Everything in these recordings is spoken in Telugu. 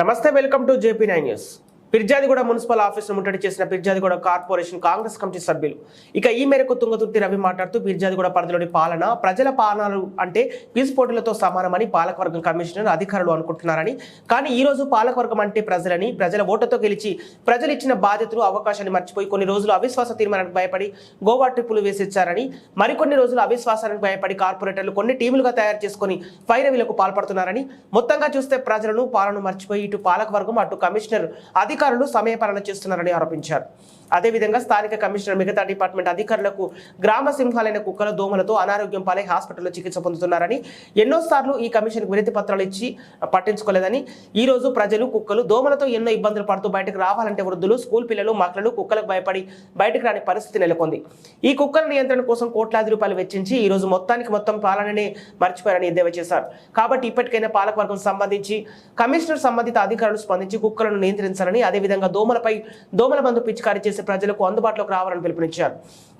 నమస్తే welcome to J P nine news. Pirzadiguda municipal ఆఫీసును ముట్టడి చేసిన పిర్జాదిగూడ కార్పొరేషన్ కాంగ్రెస్ కమిటీ సభ్యులు. ఇక ఈ మేరకు తుంగతుర్తి రవి మాట్లాడుతూ పిర్జాదిగూడ పరిధిలోని పాలన ప్రజల పాలనలు అంటే పీసు పోటీలతో సమానమని పాలకవర్గం కమిషనర్ అధికారులు అనుకుంటున్నారని. కానీ ఈ రోజు పాలకవర్గం అంటే ప్రజలని ప్రజల ఓటుతో గెలిచి ప్రజలు ఇచ్చిన బాధ్యతలు అవకాశాన్ని మర్చిపోయి కొన్ని రోజులు అవిశ్వాస తీర్మానానికి భయపడి గోవా ట్రిప్పులు వేసిచ్చారని మరికొన్ని రోజులు అవిశ్వాసానికి భయపడి కార్పొరేటర్లు కొన్ని టీములుగా తయారు చేసుకుని ఫైరవీలకు పాల్పడుతున్నారని. మొత్తంగా చూస్తే ప్రజలను పాలన మర్చిపోయి ఇటు పాలకవర్గం అటు కమిషనర్ అధికారులు సమయపాలన చేస్తున్నారని ఆరోపించారు. అదేవిధంగా స్థానిక కమిషనర్ మిగతా డిపార్ట్మెంట్ అధికారులకు గ్రామ సింహాలైన కుక్కల దోమలతో అనారోగ్యం పాలై హాస్పిటల్లో చికిత్స పొందుతున్నారని ఎన్నోసార్లు ఈ కమిషన్ వినతి పత్రాలు ఇచ్చి పట్టించుకోలేదని. ఈ రోజు ప్రజలు కుక్కలు దోమలతో ఎన్నో ఇబ్బందులు పడుతూ బయటకు రావాలంటే వృద్ధులు స్కూల్ పిల్లలు మక్కలు కుక్కలకు భయపడి బయటకు రాని పరిస్థితి నెలకొంది. ఈ కుక్కల నియంత్రణ కోసం కోట్లాది రూపాయలు వెచ్చించి ఈ రోజు మొత్తానికి మొత్తం పాలననే మర్చిపోయారని ఎద్దేవా చేశారు. కాబట్టి ఇప్పటికైనా పాలకవర్గం సంబంధించి కమిషనర్ సంబంధిత అధికారులు స్పందించి కుక్కలను నియంత్రించాలని అదేవిధంగా దోమలపై దోమల మందు పిచికారీ చేసి ప్రజలకు అందుబాటులోకి రావాలని పిలుపునిచ్చారు.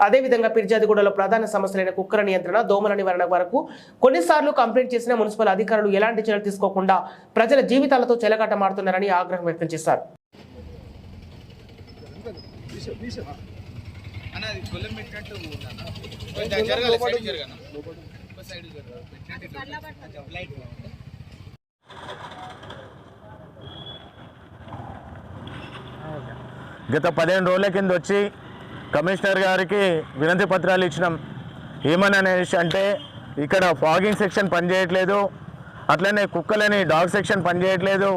అదేవిధంగా పిర్జాదిగూడలో ప్రధాన సమస్యలైన కుక్కల నియంత్రణ దోమల నివారణ వరకు కొన్నిసార్లు కంప్లైంట్ చేసిన మున్సిపల్ అధికారులు ఎలాంటి చర్యలు తీసుకోకుండా ప్రజల జీవితాలతో చెలగాటమాడుతున్నారని ఆగ్రహం వ్యక్తం చేశారు. జరగాలి గత పదిహేను రోజుల కింద వచ్చి కమిషనర్ గారికి వినతి పత్రాలు ఇచ్చినాం. ఏమని అనేసి అంటే ఇక్కడ ఫాగింగ్ సెక్షన్ పనిచేయట్లేదు అట్లనే కుక్కలని డాగ్ సెక్షన్ పనిచేయట్లేదు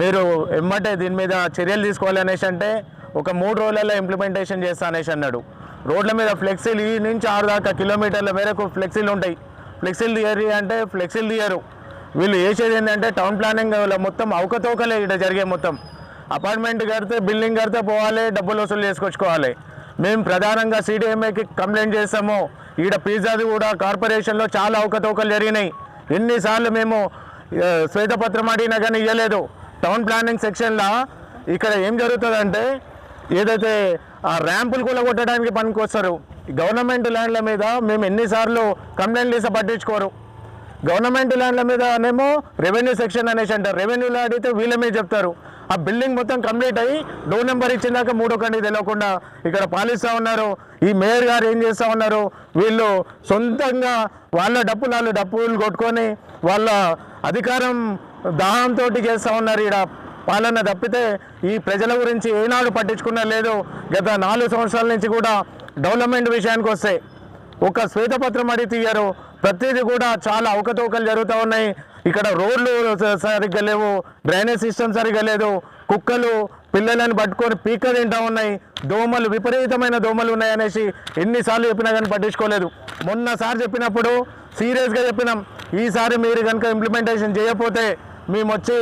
మీరు ఎమ్మటే దీని మీద చర్యలు తీసుకోవాలి అనేసి అంటే ఒక మూడు రోజులలో ఇంప్లిమెంటేషన్ చేస్తా అనేసి అన్నాడు. రోడ్ల మీద ఫ్లెక్సీలు ఈ నుంచి ఆరు దాకా కిలోమీటర్ల మేరకు ఫ్లెక్సీలు ఉంటాయి. ఫ్లెక్సీలు తీయరు అంటే ఫ్లెక్సీలు తీయరు. వీళ్ళు చేసేది ఏంటంటే టౌన్ ప్లానింగ్ మొత్తం అవకతవకలే ఇక్కడ జరిగే మొత్తం. అపార్ట్మెంట్ కడితే బిల్డింగ్ కడితే పోవాలి డబ్బులు వసూలు చేసుకొచ్చుకోవాలి. మేము ప్రధానంగా సిడిఎంఏకి కంప్లైంట్ చేసాము ఈడ పిజ్జాది కూడా కార్పొరేషన్లో చాలా అవకతవకలు జరిగినాయి. ఎన్నిసార్లు మేము శ్వేతపత్రం అడిగినా కానీ ఇవ్వలేదు టౌన్ ప్లానింగ్ సెక్షన్లో ఇక్కడ ఏం జరుగుతుందంటే ఏదైతే ఆ ర్యాంపులు కూడా కొట్టడానికి పనికొస్తారు గవర్నమెంట్ ల్యాండ్ల మీద మేము ఎన్నిసార్లు కంప్లైంట్ చేసి పట్టించుకోరు. గవర్నమెంట్ ల్యాండ్ల మీదనేమో రెవెన్యూ సెక్షన్ అనేసి అంటారు. రెవెన్యూలో అడిగితే వీళ్ళ మీద చెప్తారు. ఆ బిల్డింగ్ మొత్తం కంప్లీట్ అయ్యి డోర్ నెంబర్ ఇచ్చిందాక మూడో కంటికి తెలియకుండా ఇక్కడ పాలిస్తూ ఉన్నారు. ఈ మేయర్ గారు ఏం చేస్తూ ఉన్నారు? వీళ్ళు సొంతంగా వాళ్ళ డప్పులు వాళ్ళు డప్పులు కొట్టుకొని వాళ్ళ అధికారం దాహంతో చేస్తూ ఉన్నారు. ఇక్కడ పాలన తప్పితే ఈ ప్రజల గురించి ఏనాడు పట్టించుకున్న లేదు. గత నాలుగు సంవత్సరాల నుంచి కూడా డెవలప్మెంట్ విషయానికి వస్తే ఒక శ్వేతపత్రం అడిగి తీయరు. ప్రతిదీ కూడా చాలా అవకతవకలు జరుగుతూ ఉన్నాయి. ఇక్కడ రోడ్లు సరిగ్గా లేవు డ్రైనేజ్ సిస్టమ్ సరిగ్గా లేదు కుక్కలు పిల్లలను పట్టుకొని పీక తింటా ఉన్నాయి దోమలు విపరీతమైన దోమలు ఉన్నాయనేసి ఎన్నిసార్లు చెప్పినా కానీ పట్టించుకోలేదు. మొన్నసారి చెప్పినప్పుడు సీరియస్గా చెప్పినాం ఈసారి మీరు కనుక ఇంప్లిమెంటేషన్ చేయకపోతే మేము వచ్చి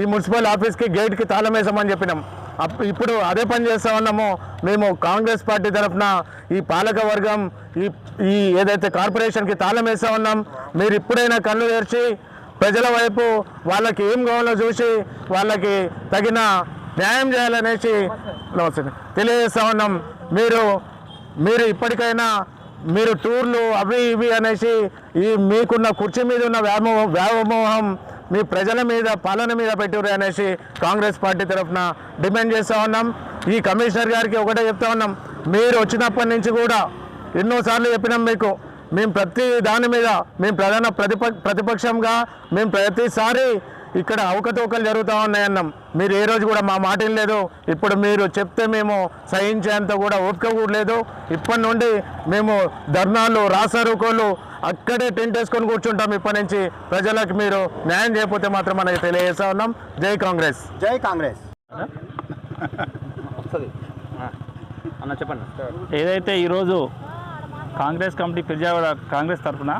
ఈ మున్సిపల్ ఆఫీస్కి గేట్కి తాళం వేసామని చెప్పినాం. అప్- ఇప్పుడు అదే పని చేస్తా ఉన్నాము మేము కాంగ్రెస్ పార్టీ తరఫున ఈ పాలక వర్గం ఈ ఈ ఏదైతే కార్పొరేషన్కి తాళం వేస్తా ఉన్నాం మీరు ఇప్పుడైనా కళ్ళు తెరిచి ప్రజల వైపు వాళ్ళకి ఏం కావాలో చూసి వాళ్ళకి తగిన న్యాయం చేయాలనేసి నమస్తే. తెలియజేస్తా ఉన్నాం. మీరు మీరు ఇప్పటికైనా మీరు టూర్లు అవి ఇవి అనేసి ఈ మీకున్న కుర్చీ మీద ఉన్న వ్యామో వ్యామోహం మీ ప్రజల మీద పాలన మీద పెట్టిరు అనేసి కాంగ్రెస్ పార్టీ తరఫున డిమాండ్ చేస్తూ ఉన్నాం. ఈ కమిషనర్ గారికి ఒకటే చెప్తా ఉన్నాం. మీరు వచ్చినప్పటి నుంచి కూడా ఎన్నోసార్లు చెప్పినాం మీకు. మేము ప్రతి దాని మీద మేము ప్రధాన ప్రతిప ప్రతిపక్షంగా మేము ప్రతిసారి ఇక్కడ అవకతవకలు జరుగుతూ ఉన్నాయన్నాం. మీరు ఏ రోజు కూడా మా మాట లేదు ఇప్పుడు మీరు చెప్తే మేము సహించేంత కూడా ఓపిక కూడా లేదు. ఇప్పటి నుండి మేము ధర్నాలు రాసారుకోలు అక్కడే టెంట్ వేసుకొని కూర్చుంటాం ఇప్పటి నుంచి. ప్రజలకు మీరు న్యాయం చేయకపోతే మాత్రం మనకి తెలియజేస్తా ఉన్నాం. జై కాంగ్రెస్. జై కాంగ్రెస్. అన్న చెప్పండి. ఏదైతే ఈరోజు కాంగ్రెస్ కమిటీ ఫిర్యాదు కాంగ్రెస్ తరఫున.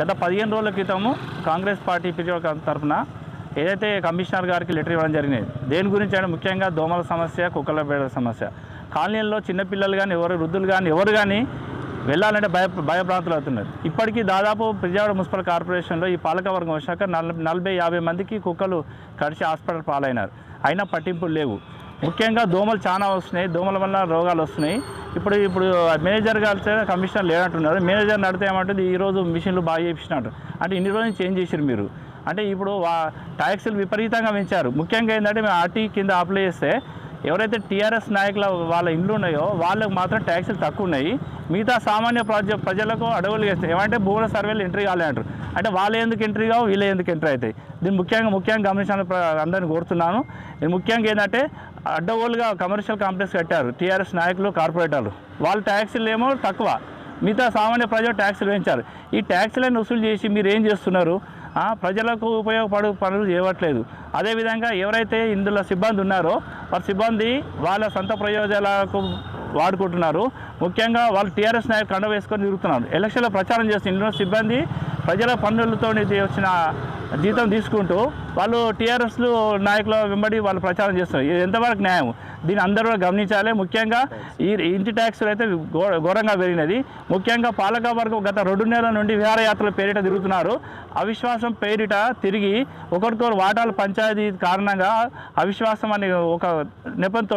గత పదిహేను రోజుల క్రితము కాంగ్రెస్ పార్టీ ఫిర్యాదు తరఫున ఏదైతే కమిషనర్ గారికి లెటర్ ఇవ్వడం జరిగినది దేని గురించి అంటే ముఖ్యంగా దోమల సమస్య కుక్కల పేడ సమస్య. కాలనీల్లో చిన్నపిల్లలు కానీ ఎవరు వృద్ధులు కానీ ఎవరు కానీ వెళ్ళాలంటే భయ భయభ్రాంతులు అవుతున్నారు. ఇప్పటికీ దాదాపు విజయవాడ మున్సిపల్ కార్పొరేషన్లో ఈ పాలకవర్గం వచ్చాక నలభై నలభై యాభై మందికి కుక్కలు కడిచి హాస్పిటల్ పాలైనారు. అయినా పట్టింపులు లేవు. ముఖ్యంగా దోమలు చాలా వస్తున్నాయి. దోమల వల్ల రోగాలు వస్తున్నాయి. ఇప్పుడు ఇప్పుడు మేనేజర్ గారు కమిషనర్ లేనట్టున్నారు. మేనేజర్ నడితే ఏమంటుంది? ఈరోజు మిషన్లు బాగా చేపించినట్టు. అంటే ఇన్ని రోజులు చేంజ్ చేసారు మీరు. అంటే ఇప్పుడు వా ట్యాక్సులు విపరీతంగా పెంచారు. ముఖ్యంగా ఏంటంటే మేము ఆర్టీ కింద అప్లై చేస్తే ఎవరైతే టీఆర్ఎస్ నాయకుల వాళ్ళ ఇండ్లు ఉన్నాయో వాళ్ళకు మాత్రం ట్యాక్సులు తక్కువ ఉన్నాయి మిగతా సామాన్య ప్రజ ప్రజలకు అడవులు వేస్తాయి ఏమంటే భూముల సర్వేలు ఎంట్రీ కావాలి అంటారు. అంటే వాళ్ళు ఎందుకు ఎంట్రీ కావు వీళ్ళు ఎందుకు ఎంట్రీ అవుతాయి. దీన్ని ముఖ్యంగా ముఖ్యంగా గమనించాలని ప్ర- అందరిని కోరుతున్నాను. ముఖ్యంగా ఏంటంటే అడ్డగోలుగా కమర్షియల్ కాంప్లెక్స్ కట్టారు టీఆర్ఎస్ నాయకులు కార్పొరేటర్లు. వాళ్ళ ట్యాక్సీలు ఏమో తక్కువ. మిగతా సామాన్య ప్రజలు ట్యాక్సులు పెంచారు ఈ ట్యాక్సులను వసూలు చేసి మీరు ఏం చేస్తున్నారు? ప్రజలకు ఉపయోగపడు పనులు చేయట్లేదు. అదేవిధంగా ఎవరైతే ఇందులో సిబ్బంది ఉన్నారో వారి సిబ్బంది వాళ్ళ సొంత ప్రయోజనాలకు వాడుకుంటున్నారు. ముఖ్యంగా వాళ్ళు టీఆర్ఎస్ నాయకులు కండ వేసుకొని తిరుగుతున్నారు. ఎలక్షన్లో ప్రచారం చేస్తున్న ఇందులో సిబ్బంది ప్రజల పనులతో వచ్చిన జీతం తీసుకుంటూ వాళ్ళు టీఆర్ఎస్లు నాయకుల వెంబడి వాళ్ళు ప్రచారం చేస్తున్నారు. ఇది ఎంతవరకు న్యాయం? దీన్ని అందరూ కూడా గమనించాలి. ముఖ్యంగా ఈ ఇంటి ట్యాక్సులు అయితే ఘో- ఘోరంగా పెరిగినది. ముఖ్యంగా పాలక వర్గం గత రెండు నెలల నుండి విహారయాత్రలు పేరిట తిరుగుతున్నారు. అవిశ్వాసం పేరిట తిరిగి ఒకరికొకరు వాటాల పంచాయతీ కారణంగా అవిశ్వాసం అనే ఒక నెపంతో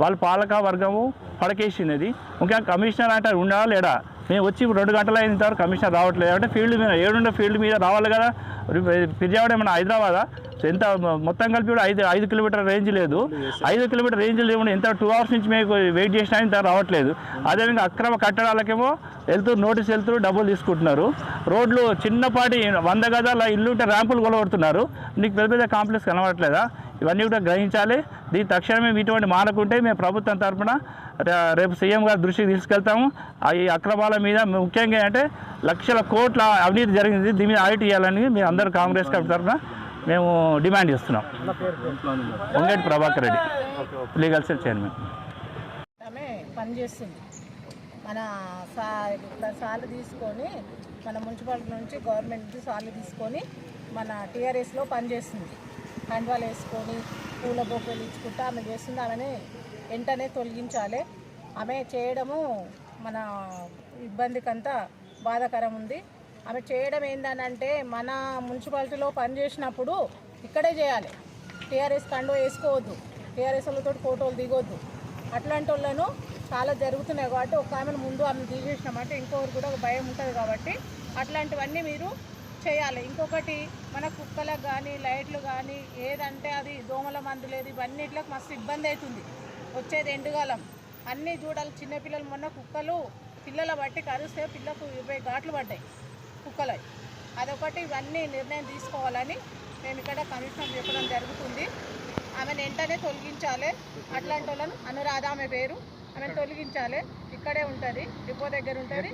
వాళ్ళ పాలక వర్గము పడకేసినది. ముఖ్యంగా కమిషనర్ అంటే ఉండాలా లేడా? మేము వచ్చి ఇప్పుడు రెండు గంటలు అయిన తర్వాత కమిషనర్ రావట్లేదు. అంటే ఫీల్డ్ మీద ఏడుండే ఫీల్డ్ మీద రావాలి కదా. ఫిర్యాదు ఏమన్నా హైదరాబాదా? ఎంత మొత్తం కలిపి కూడా ఐదు ఐదు కిలోమీటర్ రేంజ్ లేదు. ఐదు కిలోమీటర్ రేంజ్ లేకుండా ఎంత టూ అవర్స్ నుంచి మేము వెయిట్ చేసినా ఇంత రావట్లేదు. అదేవిధంగా అక్రమ కట్టడాలకేమో వెళ్తూ నోటీస్ వెళ్తూ డబ్బులు తీసుకుంటున్నారు. రోడ్లు చిన్నపాటి వంద గదాల ఇల్లు ఉంటే ర్యాంపులు కొలగొడుతున్నారు. నీకు పెద్ద పెద్ద కాంప్లెక్స్ కనబడట్లేదా? ఇవన్నీ కూడా గ్రహించాలి. దీని తక్షణమే ఇటువంటి మానకుంటే మేము ప్రభుత్వం తరఫున రేపు సీఎం గారి దృష్టికి తీసుకెళ్తాము. ఈ అక్రమాల మీద ముఖ్యంగా అంటే లక్షల కోట్ల అవినీతి జరిగింది. దీని మీద ఆడిట్ చేయాలని మేము అందరూ కాంగ్రెస్ కమిటీ తరఫున మేము డిమాండ్ చేస్తున్నాం. Vangeti Prabhakar Reddy legal cell chairman. పనిచేస్తుంది. మన సా సాలు సార్లు తీసుకొని మన మున్సిపాలిటీ నుంచి గవర్నమెంట్ నుంచి సార్లు తీసుకొని మన టీఆర్ఎస్లో పనిచేస్తుంది. కండువాలు వేసుకొని పూల బొక్కలు ఇచ్చుకుంటా ఆమె చేస్తుంది. ఆమెని వెంటనే తొలగించాలి. ఆమె చేయడము మన ఇబ్బందికంతా బాధాకరం ఉంది. ఆమె చేయడం ఏందనంటే మన మున్సిపాలిటీలో పనిచేసినప్పుడు ఇక్కడే చేయాలి. టీఆర్ఎస్ కండో వేసుకోవద్దు. టీఆర్ఎస్ వాళ్ళతో ఫోటోలు దిగొద్దు. అట్లాంటి వాళ్ళను చాలా జరుగుతున్నాయి కాబట్టి ఒక ఆమెను ముందు ఆమెను తీసేసినామంటే ఇంకొకరు కూడా ఒక భయం ఉంటుంది కాబట్టి అట్లాంటివన్నీ మీరు చేయాలి. ఇంకొకటి మన కుక్కలకు కానీ లైట్లు కానీ ఏదంటే అది దోమల మందు లేదు ఇవన్నిట్లకు మస్తు ఇబ్బంది అవుతుంది. వచ్చేది ఎండుగాలం అన్నీ చూడాలి. చిన్నపిల్లలు మొన్న కుక్కలు పిల్లల బట్టి కరిస్తే పిల్లకు ఇరవై ఘాట్లు పడ్డాయి. కుక్కలు. అదొకటి ఇవన్నీ నిర్ణయం తీసుకోవాలని మేము ఇక్కడ కమిషనర్ చెప్పడం జరుగుతుంది. ఆమెను వెంటనే తొలగించాలి. అట్లాంటి వాళ్ళను అనురాధ ఆమె పేరు. ఆమెను తొలగించాలి. ఇక్కడే ఉంటుంది. డిపో దగ్గర ఉంటుంది.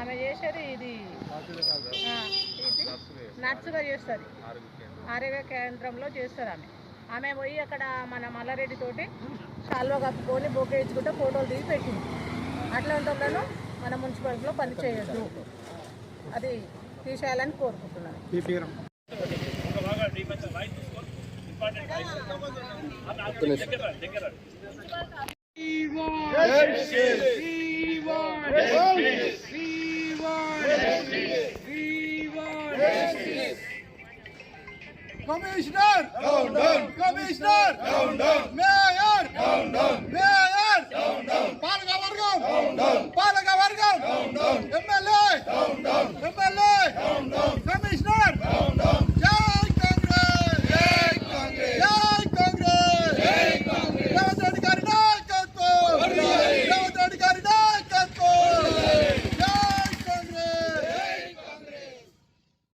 ఆమె. చేసేది ఇది. నర్సుగా చేస్తుంది. ఆరోగ్య కేంద్రంలో చేస్తారు ఆమె. ఆమె పోయి అక్కడ మన మల్లారెడ్డి తోటి శాల్వా కప్పుకొని బొకే ఇచ్చుకుంటే ఫోటోలు దిగి పెట్టింది. అట్లాంటి వాళ్ళను మన మున్సిపాలిటీలో పని చేయొద్దు. అది తీసేయాలని కోరుకుంటున్నాను. Commissioner! Down down commissioner! Down down mayor! Down down mayor! Down down పాలక వర్గం! డౌన్ పాలక వర్గం!